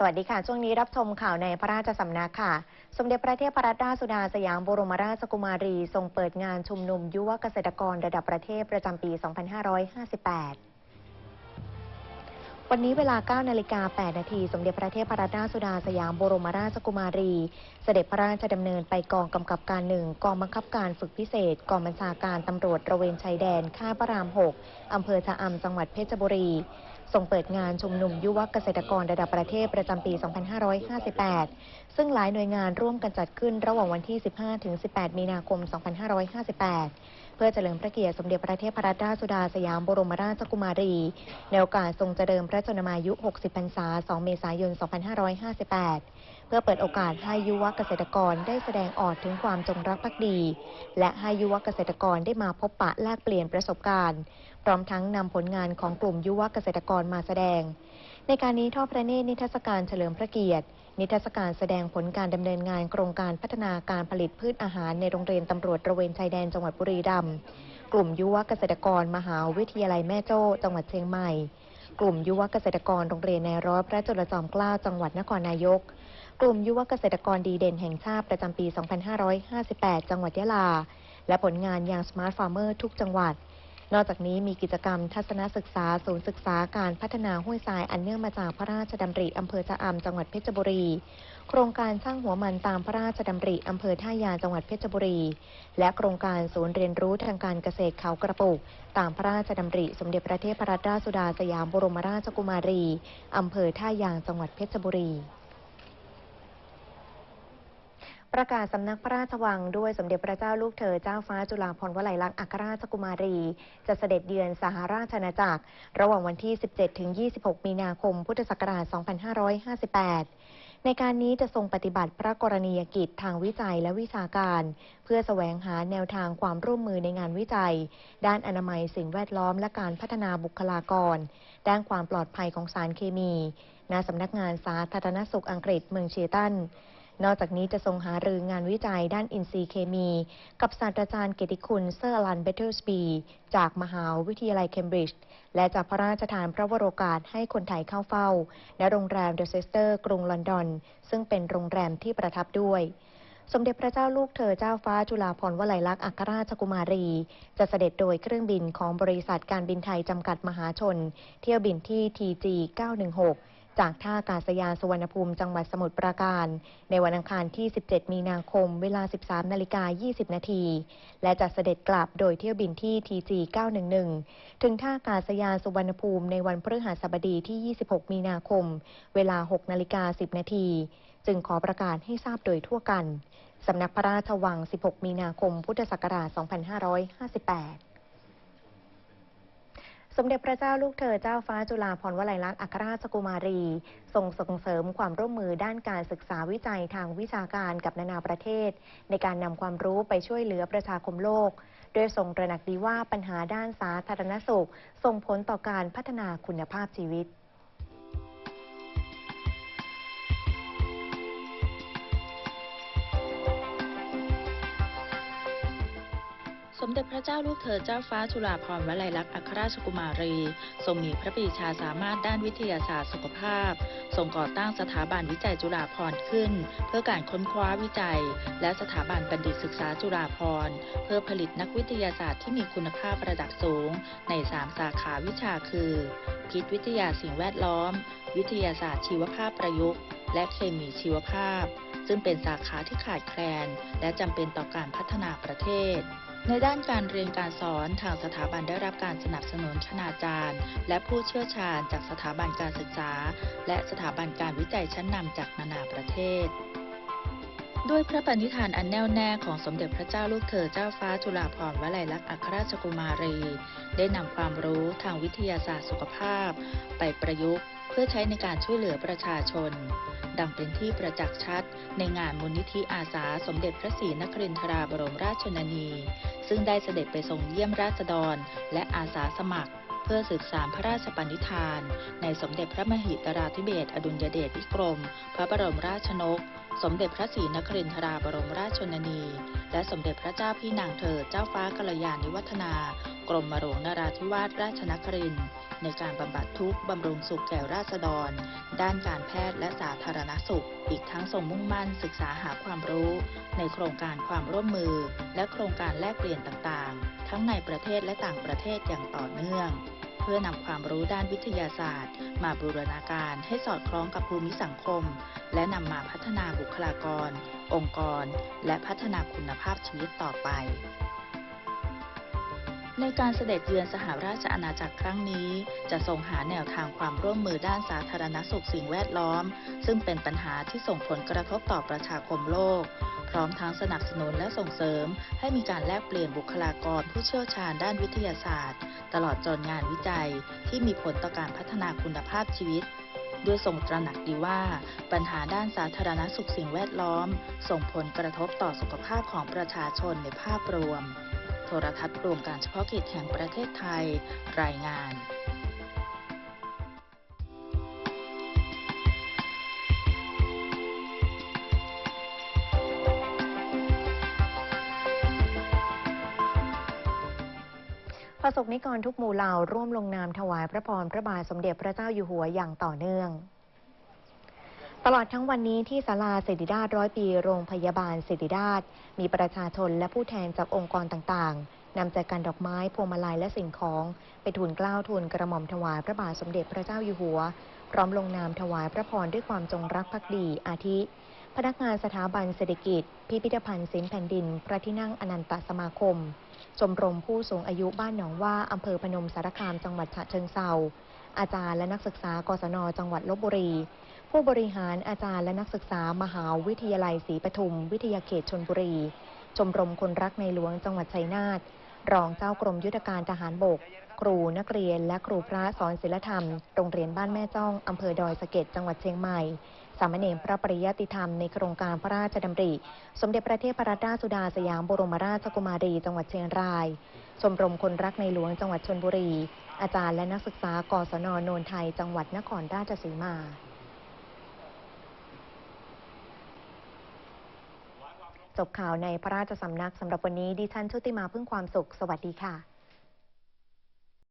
สวัสดีค่ะ ช่วงนี้รับชมข่าวในพระราชสำนักค่ะ สมเด็จพระเทพรัตนราชสุดาสยามบรมราชกุมารี ทรงเปิดงานชุมนุมยุวเกษตรกรระดับประเทศประจำปี 2558 วันนี้เวลา 9 นาฬิกา 8 นาที สมเด็จพระเทพรัตนราชสุดาสยามบรมราชกุมารี เสด็จพระราชดำเนินไปกองกำกับการหนึ่งกองบังคับการฝึกพิเศษ กองบัญชาการตำรวจระเวนชายแดน ค่าพระราม 6 อำเภอชะอำจังหวัดเพชรบุรี ส่งเปิดงานชุมนุมยุวเกษตรกรระดับประเทศประจำปี 2558 ซึ่งหลายหน่วยงานร่วมกันจัดขึ้นระหว่างวันที่ 15-18 มีนาคม 2558 เพื่อเฉลิมพระเกียรติสมเด็จพระเทพรัตนราชสุดาสยามบรมราชกุมารี ในโอกาสทรงเจริญพระชนมายุ 60 พรรษา 2 เมษายน 2558 เพื่อเปิดโอกาสให้ยุวเกษตรกรได้แสดงออกถึงความจงรักภักดี และให้ยุวเกษตรกรได้มาพบปะแลกเปลี่ยนประสบการณ์ พร้อมทั้งนำผลงานของกลุ่มยุวเกษตรกรมาแสดง ในการนี้ทอดพระเนตรนิทรรศการเฉลิมพระเกียรติ นิทรรศการแสดงผลการดำเนินงานโครงการพัฒนาการผลิตพืชอาหารในโรงเรียนตำรวจตระเวนชายแดนจังหวัดบุรีรัมย์กลุ่มยุวเกษตรกรมหาวิทยาลัยแม่โจ้จังหวัดเชียงใหม่ กลุ่มยุวเกษตรกรโรงเรียนในร้อยพระจุลจอมเกล้าจังหวัดนครนายก กลุ่มยุวเกษตรกรดีเด่นแห่งชาติประจำปี 2558 จังหวัดยะลา และผลงานอย่าง Smart Farmer ทุกจังหวัด นอกจากนี้มีกิจกรรมทัศนศึกษา ศูนย์ศึกษาการพัฒนาห้วยทรายอันเนื่องมาจากพระราชดำริอำเภอชะอำจังหวัดเพชรบุรี โครงการสร้างหัวมันตามพระราชดำริอำเภอท่ายางจังหวัดเพชรบุรี และโครงการศูนย์เรียนรู้ทางการเกษตรเขากระปุก ตามพระราชดำริ สมเด็จพระเทพรัตนราชสุดาสยามบรมราชกุมารีอำเภอท่ายางจังหวัดเพชรบุรี ประกาศสำนักพระราชวังด้วยสมเด็จพระเจ้าลูกเธอเจ้าฟ้าจุฬาภรณ์วลัยลักษณ์อัครราชกุมารี จะเสด็จเยือนสหราชอาณาจักร ระหว่างวันที่ 17 ถึง 26 มีนาคม พุทธศักราช 2558 ในการนี้จะทรงปฏิบัติพระกรณียกิจทางวิจัยและวิชาการ เพื่อแสวงหาแนวทางความร่วมมือในงานวิจัย ด้านอนามัยสิ่งแวดล้อมและการพัฒนาบุคลากร ด้านความปลอดภัยของสารเคมีณสำนักงานสาธารณสุขอังกฤษเมืองเชตัน นอกจากนี้จะทรงหารืองานวิจัยด้านอินทรีย์เคมี กับศาสตราจารย์เกียรติคุณเซอร์อลันเบเทอร์สปีจากมหาวิทยาลัยเคมบริดจ์และจะพระราชทานพระวโรกาสให้คนไทยเข้าเฝ้าและโรงแรมเดอะเซสเตอร์ กรุงลอนดอน ซึ่งเป็นโรงแรมที่ประทับด้วยสมเด็จพระเจ้าลูกเธอเจ้าฟ้าจุฬาภรณ์วลัยลักษณ์อัครราชกุมารี จะเสด็จโดยเครื่องบินของบริษัทการบินไทยจำกัดมหาชน เที่ยวบินที่ TG 916 จากท่าอากาศยานสุวรรณภูมิจังหวัดสมุทรปราการ ในวันอังคารที่ 17 มีนาคม เวลา 13 นาฬิกา 20 นาที และจะเสด็จกลับโดยเที่ยวบินที่ TG 911 ถึงท่าอากาศยานสุวรรณภูมิในวันพฤหัสบดีที่ 26 มีนาคม เวลา 6 นาฬิกา 10 นาที จึงขอประกาศให้ทราบโดยทั่วกัน สำนักพระราชวัง 16 มีนาคม พุทธศักราช 2558 สมเด็จพระเจ้าลูกเธอเจ้าฟ้าจุฬาภรณ์วลัยลักษณ์อัครราชกุมารีทรงส่งเสริมความร่วมมือด้านการศึกษาวิจัยทางวิชาการกับนานาประเทศ ในการนำความรู้ไปช่วยเหลือประชาคมโลก โดยทรงตระหนักดีว่าปัญหาด้านสาธารณสุข ส่งผลต่อการพัฒนาคุณภาพชีวิต มเด็จพระเจ้าลูกเธอเจ้าฟ้าจุฬาภรณ์วลัยลักษณ์อัครราชกุมารี ทรงมีพระปรีชาสามารถด้านวิทยาศาสตร์สุขภาพ ทรงก่อตั้งสถาบันวิจัยจุฬาภรณ์ขึ้น เพื่อการค้นคว้าวิจัย และสถาบันบัณฑิตศึกษาจุฬาภรณ์ เพื่อผลิตนักวิทยาศาสตร์ที่มีคุณภาพระดับสูง ใน 3 สาขาวิชาคือพิษวิทยาสิ่งแวดล้อม วิทยาศาสตร์ชีวภาพประยุกต์ และเคมีชีวภาพ ซึ่งเป็นสาขาที่ขาดแคลน และจำเป็นต่อการพัฒนาประเทศ ในด้านการเรียนการสอนทางสถาบันได้รับการสนับสนุนคณาจารย์ และผู้เชี่ยวชาญจากสถาบันการศึกษา และสถาบันการวิจัยชั้นนำจากนานาประเทศด้วยพระปณิธานอันแน่วแน่ของสมเด็จพระเจ้าลูกเธอเจ้าฟ้าจุฬาภรณ์วลัยลักษณ์อัครราชกุมารี ได้นำความรู้ทางวิทยาศาสตร์สุขภาพ ไปประยุกต์ เพื่อใช้ในการช่วยเหลือประชาชน ดังเป็นที่ประจักษ์ชัด ในงานมูลนิธิอาสาสมเด็จพระศรีนครินทราบรมราชชนนี ซึ่งได้เสด็จไปทรงเยี่ยมราษฎร และอาสาสมัคร เพื่อสืบสารพระราชปณิธาน ในสมเด็จพระมหิตราธิเบศอดุลยเดชวิกรม พระบรมราชนก สมเด็จพระศรีนครินทราบรมราชชนนี และสมเด็จพระเจ้าพี่นางเธอเจ้าฟ้ากัลยาณิวัฒนา กรมหลวงนราธิวาสราชนครินทร์ในการบำบัดทุกข์บำรุงสุขแก่ราษฎร ด้านการแพทย์และสาธารณสุข อีกทั้งทรงมุ่งมั่นศึกษาหาความรู้ ในโครงการความร่วมมือ และโครงการแลกเปลี่ยนต่างๆ ทั้งในประเทศและต่างประเทศอย่างต่อเนื่อง เพื่อนำความรู้ด้านวิทยาศาสตร์ มาบูรณาการให้สอดคล้องกับภูมิสังคม และนำมาพัฒนาบุคลากร องค์กร และพัฒนาคุณภาพชีวิตต่อไป ในการเสด็จเยือนสหราชอาณาจักรครั้งนี้ จะทรงหาแนวทางความร่วมมือด้านสาธารณสุขสิ่งแวดล้อม ซึ่งเป็นปัญหาที่ส่งผลกระทบต่อประชาคมโลก พร้อมทั้งสนับสนุนและส่งเสริม ให้มีการแลกเปลี่ยนบุคลากรผู้เชี่ยวชาญด้านวิทยาศาสตร์ ตลอดจนงานวิจัย ที่มีผลต่อการพัฒนาคุณภาพชีวิตด้วยทรงตระหนักดีว่า ปัญหาด้านสาธารณสุขสิ่งแวดล้อม ส่งผลกระทบต่อสุขภาพของประชาชนในภาพรวม โทรทัศน์รวมการเฉพาะกิจแห่งประเทศไทย รายงานประสบนิกรทุกหมู่เหล่าร่วมลงนามถวายพระพรพระบาทสมเด็จพระเจ้าอยู่หัวอย่างต่อเนื่อง ตลอดทั้งวันนี้ที่ศาลาศิริราชร้อยปี โรงพยาบาลศิริราชมีประชาชนและผู้แทนจากองค์กรต่างๆนำใจกันดอกไม้พวงมาลัยและสิ่งของ ไปทูลเกล้าทูลกระหม่อมถวายพระบาทสมเด็จพระเจ้าอยู่หัว พร้อมลงนามถวายพระพรด้วยความจงรักภักดีอาทิ พนักงานสถาบันเศรษฐกิจ พิพิธภัณฑ์ศิลป์แผ่นดิน พระที่นั่งอนันตสมาคม ชมรมผู้สูงอายุบ้านหนองว่าอำเภอพนมสารคามจังหวัดฉะเชิงเซาอาจารย์และนักศึกษากศนจังหวัดลบบุรี ผู้บริหารอาจารย์และนักศึกษามหาวิทยาลัยศรีปทุม วิทยาเขตชนบุรี ชมรมคนรักในหลวงจังหวัดชัยนาทรองเจ้ากรมยุทธการทหารบก ครูนักเรียนและครูพระสอนศิลธรรม โรงเรียนบ้านแม่จ้องอำเภอดอยสะเก็ดจังหวัดเชียงใหม่ สามเณรพระปริยติธรรมในโครงการพระราชดำริ สมเด็จพระเทพรัตนราชสุดาสยามบรมราชกุมารี จังหวัดเชียงราย ชมรมคนรักในหลวงจังหวัดชนบุรี อาจารย์และนักศึกษากศนโนนไทย จังหวัดนครราชสีมาจบข่าวในพระราชสำนักสำหรับวันนี้ดิฉันชุติมาพึ่งความสุข สวัสดีค่ะ